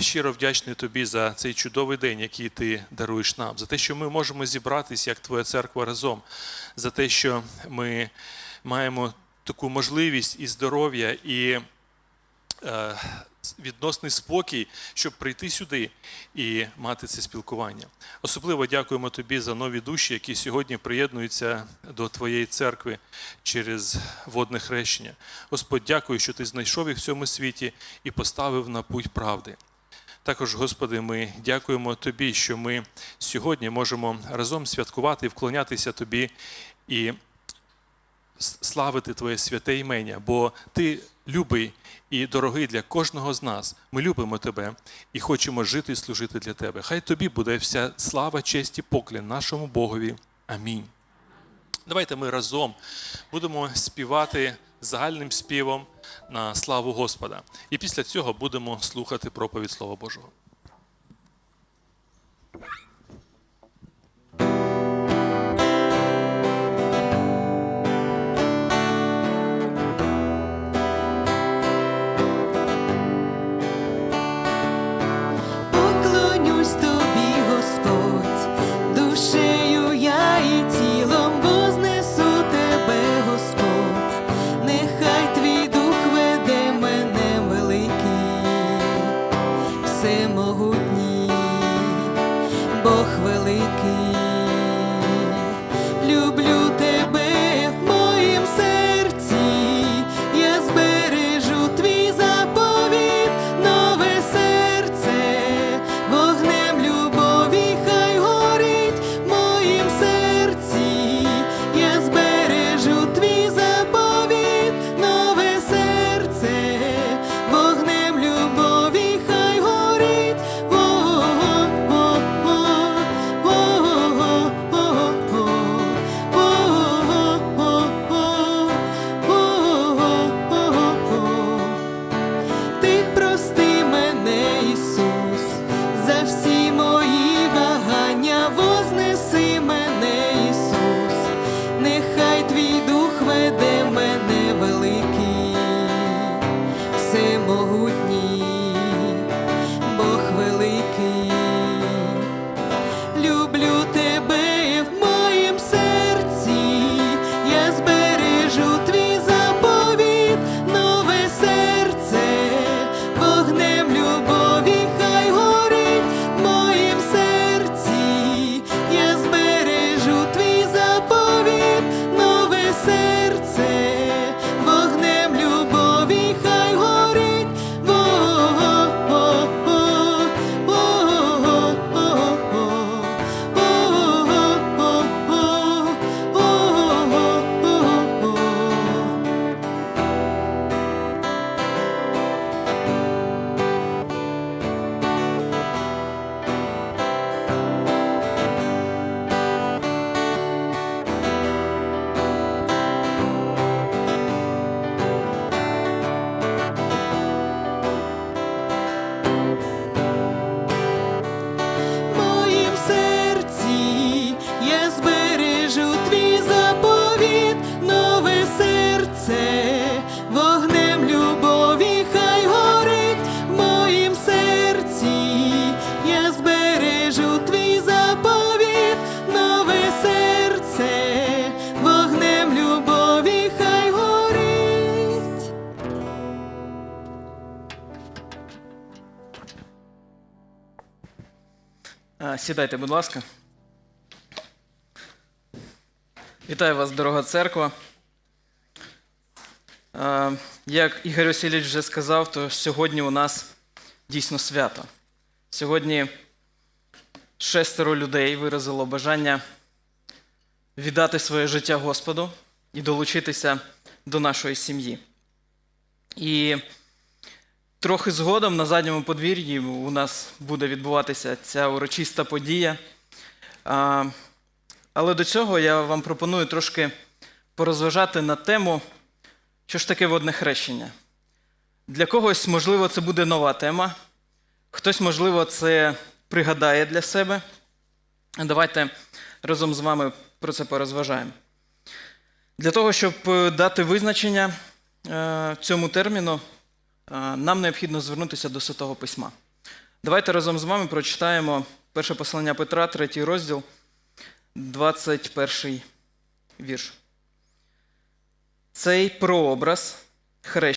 щиро вдячний тобі за цей чудовий день, який ти даруєш нам, за те, що ми можемо зібратися як твоя церква разом, за те, що ми маємо таку можливість і здоров'я, і е, відносний спокій, щоб прийти сюди і мати це спілкування. Особливо дякуємо тобі за нові душі, які сьогодні приєднуються до твоєї церкви через водне хрещення. Господь, дякую, що ти знайшов їх в цьому світі і поставив на путь правди. Також, Господи, ми дякуємо Тобі, що ми сьогодні можемо разом святкувати і вклонятися Тобі і славити Твоє святе імення, бо Ти любий і дорогий для кожного з нас. Ми любимо Тебе і хочемо жити і служити для Тебе. Хай Тобі буде вся слава, честь і поклін нашому Богові. Амінь. Давайте ми разом будемо співати загальним співом на славу Господа. І після цього будемо слухати проповідь Слова Божого. всемогутній, Сідайте, будь ласка. Вітаю вас, дорога церква. Як Ігор Васильович вже сказав, то сьогодні у нас дійсно свято. Сьогодні шестеро людей виразило бажання віддати своє життя Господу і долучитися до нашої сім'ї. І Трохи згодом на задньому подвір'ї у нас буде відбуватися ця урочиста подія. Але до цього я вам пропоную трошки порозважати на тему, що ж таке водне хрещення. Для когось, можливо, це буде нова тема, хтось, можливо, це пригадає для себе. Давайте разом з вами про це порозважаємо. Для того, щоб е, дати визначення е, цьому терміну, нам необхідно звернутися до Святого Письма. Давайте разом з вами прочитаємо перше послання Петра, третій розділ, 21 вірш. Цей прообраз хрещення